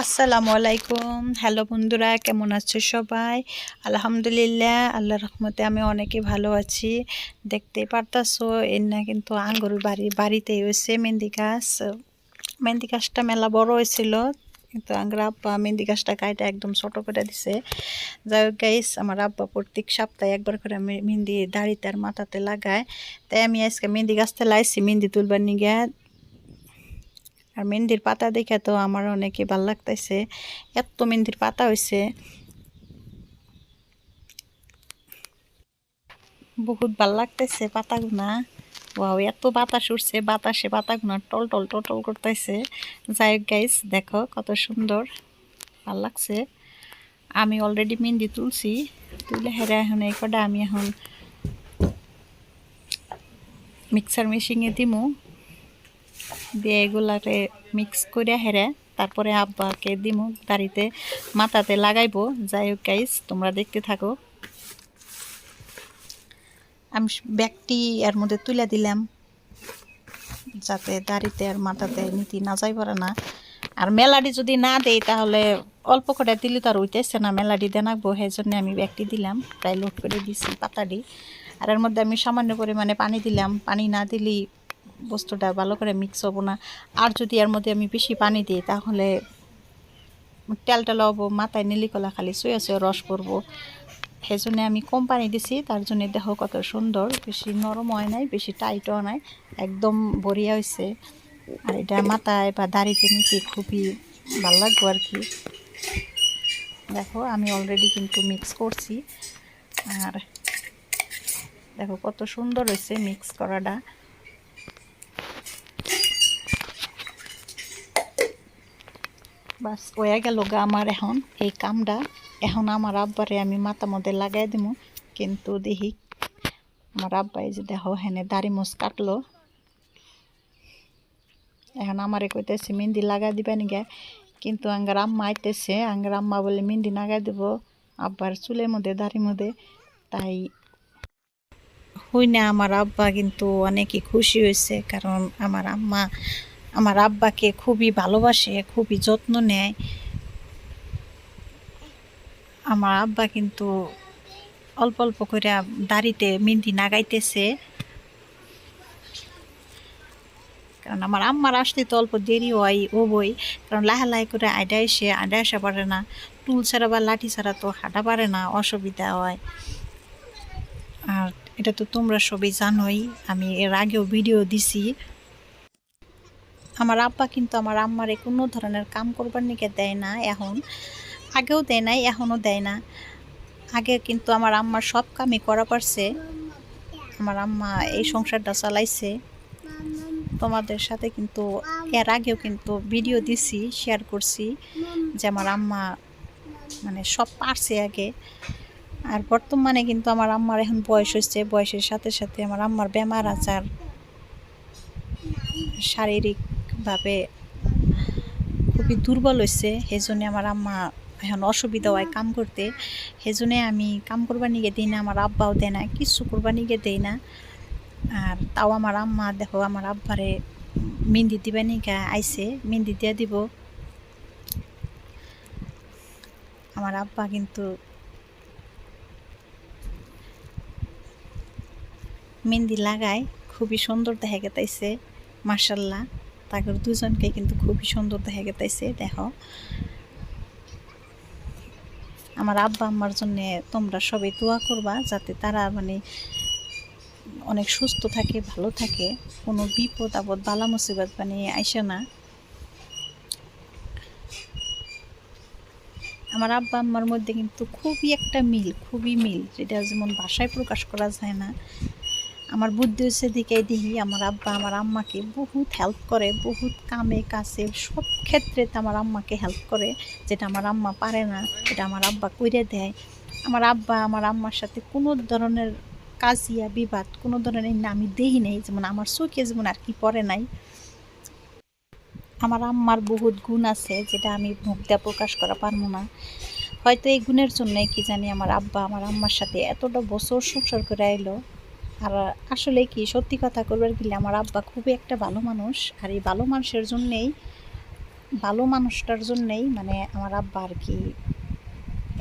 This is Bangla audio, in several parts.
আসসালামু আলাইকুম। হ্যালো বন্ধুরা, কেমন আছো সবাই? আলহামদুলিল্লাহ আল্লাহ রহমতে আমি অনেকে ভালো আছি। দেখতে পারতাছো এর না কিন্তু আঙ্গুর বাড়ি, বাড়িতেই হয়েছে মেহেন্দি গাছ। মেহেন্দি গাছটা মেলা বড় হয়েছিল, কিন্তু আঙ্গুর আব্বা মেহেন্দি গাছটা কাইটা একদম ছোট করে দিছে। যাই হোক গাইস আমার আব্বা প্রত্যেক সপ্তাহে একবার করে মেহেন্দি দাড়িতে আর মাথাতে লাগায়। তাই আমি আজকে মেহেন্দি গাছটা লাইছি, মেহেন্দি তুলবার নিয়ে আর মেহেন্দির পাতা দেখে তো আমার অনেকে ভালো লাগতেছে এত মেহেন্দির পাতা হয়েছে বহুত ভালো লাগতেছে পাতাগুনা। ওয়াও, এত বাতাস উঠছে বাতাসে পাতাগুনা টল টল টল টল করতেছে যাই গাইস দেখো কত সুন্দর, ভালো লাগছে। আমি অলরেডি মেহেন্দি তুলছি, তুলে হেরে এখন এই কটা আমি এখন মিক্সার মেশিনে দিমু। দিয়ে এগুলারে মিক্স করে হেরে, তারপরে আব্বাকে দিমু দাড়িতে মাথাতে লাগাইবো। যাই হোক গাইস তোমরা দেখতে থাকো। আমি ব্যাগটি এর মধ্যে তুলে দিলাম, যাতে দাড়িতে আর মাথাতে নীতি না যাই পারে না। আর মেলাডি যদি না দেই, তাহলে অল্প করে দিলে তো আর উঠতেছে না, মেলাডি দেনাকবো সেই জন্য আমি ব্যাগটি দিলাম, প্রায় লোড করে দিছি পাতাডি। আর এর মধ্যে আমি সামান্য পরিমাণে পানি দিলাম। পানি না দিলেই বস্তুটা ভালো করে মিক্স হব না। আর যদি এর মধ্যে আমি বেশি পানি দিই, তাহলে তেলটা লবো, মাথায় নিলিকলা খালি শুয়ে শুয়ে রস পরবো সেই জন্য আমি কম পানি দিছি, তার জন্য দেহ কত সুন্দর, বেশি নরম হয় নাই, বেশি টাইটও নাই, একদম বড়িয়া হয়েছে আর এটা মাথায় বা দাড়িতে নিতে খুবই ভালো লাগবো আর কি। দেখো, আমি অলরেডি কিন্তু মিক্স করছি। আর দেখো কত সুন্দর হয়েছে মিক্স করাটা। বাস হয়ে গেল গা আমার এখন, এই কামটা। এখন আমার আব্বারে আমি মাথা মধ্যে লাগাই দিব কিন্তু দেখি আমার আব্বাই যে দেখো, হেনে দাড়ি মোস কাটলো। এখন আমারে কইতেছে মেহেন্দি লাগাই দিবা নিগে। কিন্তু আঙ্গার আম্মা আইতেছে, আঙ্গার আম্মা বলে মেহেন্দি লাগাই দিব। আব্বার চুলের মধ্যে, দাড়ির মধ্যে। তাই হই না আমার আব্বা কিন্তু অনেকই খুশি হয়েছে কারণ আমার আম্মা আমার আব্বাকে খুবই ভালোবাসে, খুবই যত্ন নেয়। আমার আব্বা কিন্তু অল্প অল্প করে দাড়িতে মেহেন্দি নাগাইতেছে। কারণ আমার আম্মার আসতে তো অল্প দেরি হয়, ও বই। কারণ লাহা করে আডা এসে আডা আসা পারে না। টুল ছাড়া বা লাঠি ছাড়া তো হাঁটা পারে না, অসুবিধা হয়। আর এটা তো তোমরা সবই জানোই, আমি এর আগেও ভিডিও দিছি। আমার আব্বা কিন্তু আমার আম্মারে কোনো ধরনের কাম করবার নিকে দেয় না, এখন। আগেও দেয় নাই, এখনও দেয় না। আগে কিন্তু আমার আম্মার সব কামই করা পারছে। আমার আম্মা এই সংসারটা চালাইছে। তোমাদের সাথে কিন্তু এর আগেও কিন্তু ভিডিও দিছি শেয়ার করছি যে আমার আম্মা মানে সব পারছে আগে। আর বর্তমানে কিন্তু আমার আম্মার এখন বয়স হচ্ছে বয়সের সাথে সাথে আমার আম্মার বেমার আচার শারীরিক ভাবে খুবই দুর্বল হয়েছে সেই জন্য আমার আম্মা এখন অসুবিধা হয় কাম করতে। সেই জন্যে আমি কাম করবার নিগে দিই না, আমার আব্বাও দেয় না কিছু করবার নিগে দেই না। আর তাও আমার আম্মা দেখো, আমার আব্বারে মেহেন্দি দিবা নিগা আইসে মেহেন্দি দিয়ে দিব। আমার আব্বা কিন্তু মেহেন্দি লাগায়, খুবই সুন্দর দেখা গেতাইছে মার্শাল্লাহ তাদের দুজনকে কিন্তু খুবই সুন্দর দেখা গেতাইছে, দেখো। আমার আব্বা আম্মার জন্য তোমরা সবাই দোয়া করবা যাতে তারা মানে অনেক সুস্থ থাকে, ভালো থাকে, কোনো বিপদ আপদ বালা মুসিবত মানে আইসে না। আমার আব্বা আম্মার মধ্যে কিন্তু খুবই একটা মিল, খুবই মিল, যেটা যেমন ভাষায় প্রকাশ করা যায় না আমার বুদ্ধি হচ্ছে দিকে দেখি আমার আব্বা, আমার আম্মাকে বহুত হেল্প করে, বহুত কামে, কাছে, সব ক্ষেত্রে আমার আম্মাকে হেল্প করে, যেটা আমার আম্মা পারে না, এটা আমার আব্বা কইরে দেয়। আমার আব্বা, আমার আম্মার সাথে কোনো ধরনের কাজিয়া, বিবাদ, কোনো ধরনের আমি দেখি নেই, যেমন আমার চোখে যেমন আর কি পড়ে নাই। আমার আম্মার বহুত গুণ আছে, যেটা আমি মুখ দিয়ে প্রকাশ করা পারব না। হয়তো এই গুণের জন্যই কি জানি আমার আব্বা, আমার আম্মার সাথে এতটা বছর সংসার করে আইলো। আর আসলে কি, সত্যি কথা করবার গেলে আমার আব্বা খুবই একটা ভালো মানুষ। আর এই ভালো মানুষের জন্যেই, ভালো মানুষটার জন্যেই মানে আমার আব্বা আর কি,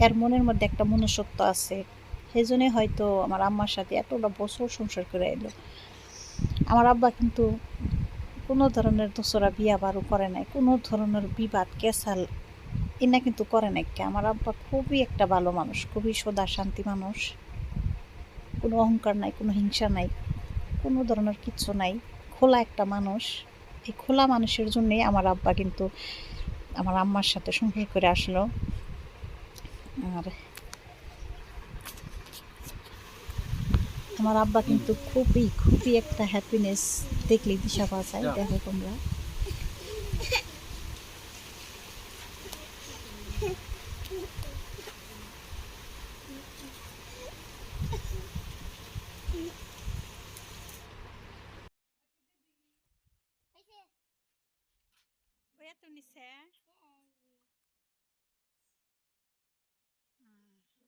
এর মনের মধ্যে একটা মনুষ্যত্ব আছে। সেই জন্যে হয়তো আমার আম্মার সাথে এতটা বছর সংসার করে এলো আমার আব্বা কিন্তু কোনো ধরনের দোসরা বিয়া বারও করে নাই, কোনো ধরনের বিবাদ, কেসাল এনা কিন্তু করে নাই। আমার আব্বা খুবই একটা ভালো মানুষ, খুবই সদা শান্তি মানুষ। কোনো অহংকার নাই কোনো হিংসা নাই কোনো ধরনের কিচ্ছু নাই। খোলা একটা মানুষ এই খোলা মানুষের জন্যেই আমার আব্বা কিন্তু আমার আম্মার সাথে সংসার করে আসলো। আর আমার আব্বা কিন্তু খুবই খুবই একটা হ্যাপিনেস দেখলেই দিশা পাওয়া যায় দেখো তোমরা। preto, Nicé.